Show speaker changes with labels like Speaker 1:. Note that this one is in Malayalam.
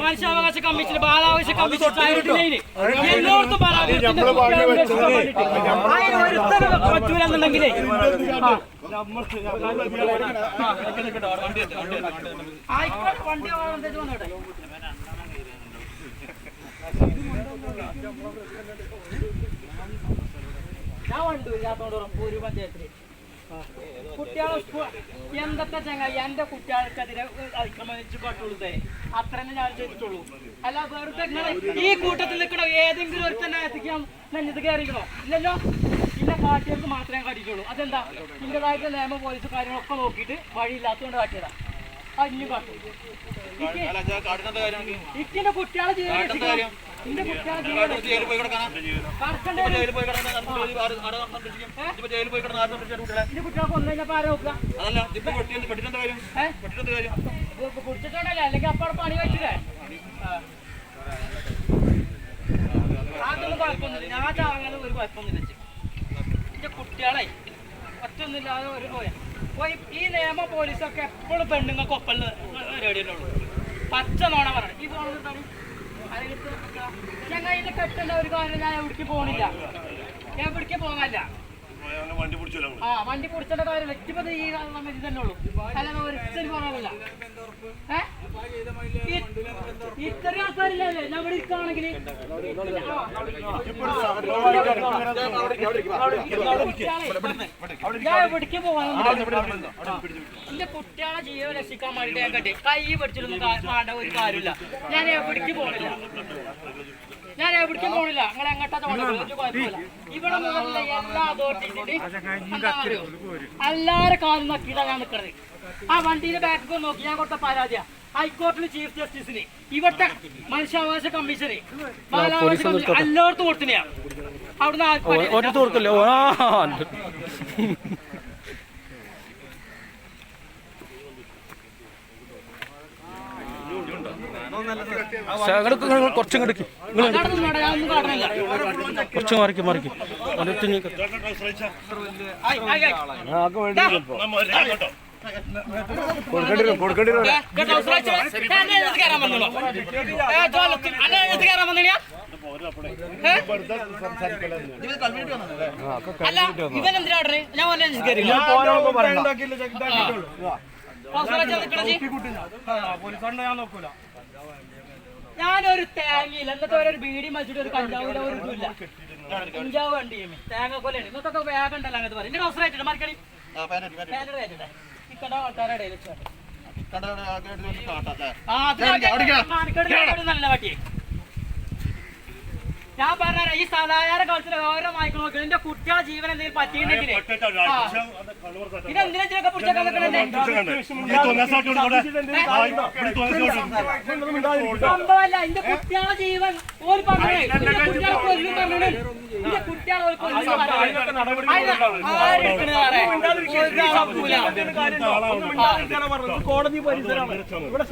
Speaker 1: മനുഷ്യാവകാശ കമ്മീഷൻ ബാലാവകാശ കമ്മീഷൻ എല്ലായിടത്തും പറ്റൂലെന്നുണ്ടെങ്കിലേ. ആയിക്കോട്ടെ വണ്ടി വന്നോട്ടെ. ഞാൻ വണ്ടു ഇല്ലാത്തോണ്ട് ഒരു പഞ്ചായത്തിൽ. കുട്ടികളെ എന്തൊക്കെ ചങ്ങ എന്റെ കുട്ടികൾക്കെതിരെ അതിക്രമിച്ച് പട്ടുള്ളൂ അത്ര തന്നെ ഞാൻ ചെയ്തിട്ടുള്ളൂ അല്ല വെറുതെ ഈ കൂട്ടത്തിൽ നിൽക്കണോ ഏതെങ്കിലും ഒരു തന്നെ എത്തിക്കാൻ നെഞ്ഞത് കയറിക്കണോ ഇല്ലല്ലോ. ഇല്ല കാട്ടിയവർക്ക് മാത്രമേ കാട്ടിയിട്ടുള്ളൂ. അതെന്താ? ഇന്റേതായിട്ടുള്ള നിയമ പോലീസ് കാര്യങ്ങളൊക്കെ നോക്കിയിട്ട് വഴിയില്ലാത്തതുകൊണ്ട് കാട്ടിയതാ. അഞ്ഞു കാട്ടും. ഇക്കിന്റെ കുട്ടികളെ രക്ഷിക്കണം. ഇന്റെ കുട്ടികളെ? ഇന്റെ കുട്ടികളെ കൊന്നു കഴിഞ്ഞപ്പോ ആരാ നോക്കുക? അതൊന്നും അങ്ങനെ ഒരു കുഴപ്പമൊന്നുമില്ല എന്റെ കുട്ടികളെ ഒറ്റൊന്നുമില്ലാതെ ഒരു പോയ പോയി ഈ നിയമ പോലീസൊക്കെ എപ്പോഴും പെണ്ണുങ്ങൾക്ക് ഒപ്പം റേഡിയോയിലുള്ളൂ പച്ച നോണ പറയണം. ഈ ഞങ്ങൾ ഇതിൽ കെട്ടേണ്ട ഒരു കാര്യം ഞാൻ എവിടേക്ക് പോണില്ല. ഞാൻ എവിടേക്ക് പോകാനില്ല. ആ വണ്ടി കുടിച്ചേണ്ട കാര്യം വ്യക്തിപത ഈ ഇത് തന്നെ ഉള്ളൂ. അല്ലാതെ ഒരിക്കലും ഇത്രയും ഇരിക്കുകയാണെങ്കിൽ ഞാൻ എവിടേക്ക് പോകാനൊന്നും എന്റെ കുട്ടികളെ ജീവൻ രക്ഷിക്കാൻ വേണ്ടിട്ട് ഞാൻ കണ്ടി കൈ പിടിച്ചിട്ടൊന്നും വേണ്ട ഒരു കാര്യമില്ല. ഞാൻ എവിടേക്ക് പോണില്ല. ഞാൻ എവിടേക്കും പോണില്ല. നിങ്ങൾ എങ്ങോട്ടാ തോന്നുന്നത് കുഴപ്പമില്ല. ഇവിടെ മുകളിലെ എല്ലാ അതോറിറ്റിന്റെ എല്ലാരും കാലം നക്കിയിട്ടാ ഞാൻ നിൽക്കുന്നത് ആ വണ്ടിയുടെ ബാക്ക് നോക്കി ഞാൻ കൊടുത്ത പരാതിയാ. ഹൈക്കോർട്ടിൽ ചീഫ് ജസ്റ്റിസിന് ഇവിടുത്തെ മനുഷ്യാവകാശ കമ്മീഷന്. ബാലാവകാശ കമ്മീഷൻ എല്ലായിടത്തും കൊടുത്തിനെയാ അവിടുന്ന് ജോലത്തിൽ. അന്നെ ഇതിനകത്ത് കയറാൻ വന്നില്ല? ഏ? അല്ല, ഇവൻ എന്തിനാ ഇടണേ? ഞാൻ. ആ, സുരേഷ് നിക്കണ ജി. ഞാനൊരു തേങ്ങയില്ല. എന്നിട്ട് ഒരു ബീഡി മച്ചിട്ട് ഒരു കഞ്ചാവില്ല ഒരു ഇതുമില്ല. കഞ്ചാവ് വണ്ടി തേങ്ങ കൊല്ലാണ് ഇന്നത്തൊക്കെ വേഗം ഉണ്ടല്ലോ അങ്ങനത്തെ പറയും. എന്റെ അവസരമായിട്ടുണ്ട് മറിക്കണി പാന്റ് കയറ്റട്ടെ ഇക്കണ്ട ആൾക്കാരുടെ ഇടയിൽ വെച്ചാണ് ആ, നല്ല പറ്റി ഞാൻ പറഞ്ഞ ഈ സാധാരണ കാലത്തിൽ ഓരോ നായ്ക്കൾ നോക്കണം എന്റെ കുട്ടികളെ ജീവൻ എന്തെങ്കിലും പറ്റിയിട്ടുണ്ടെങ്കിൽ ഇതെന്തിനാ നിൽക്കണേ സംഭവമല്ല എന്റെ കുട്ടികളെ ജീവൻ ഒരു പറഞ്ഞേ എന്റെ കുട്ടികളെ കൊല്ലും പറഞ്ഞേ എന്റെ കുട്ടികളെ ഒരു കൊല്ലും ആരെടുക്കണ
Speaker 2: കോടതി പരിസരമാണ്. ഇവിടെ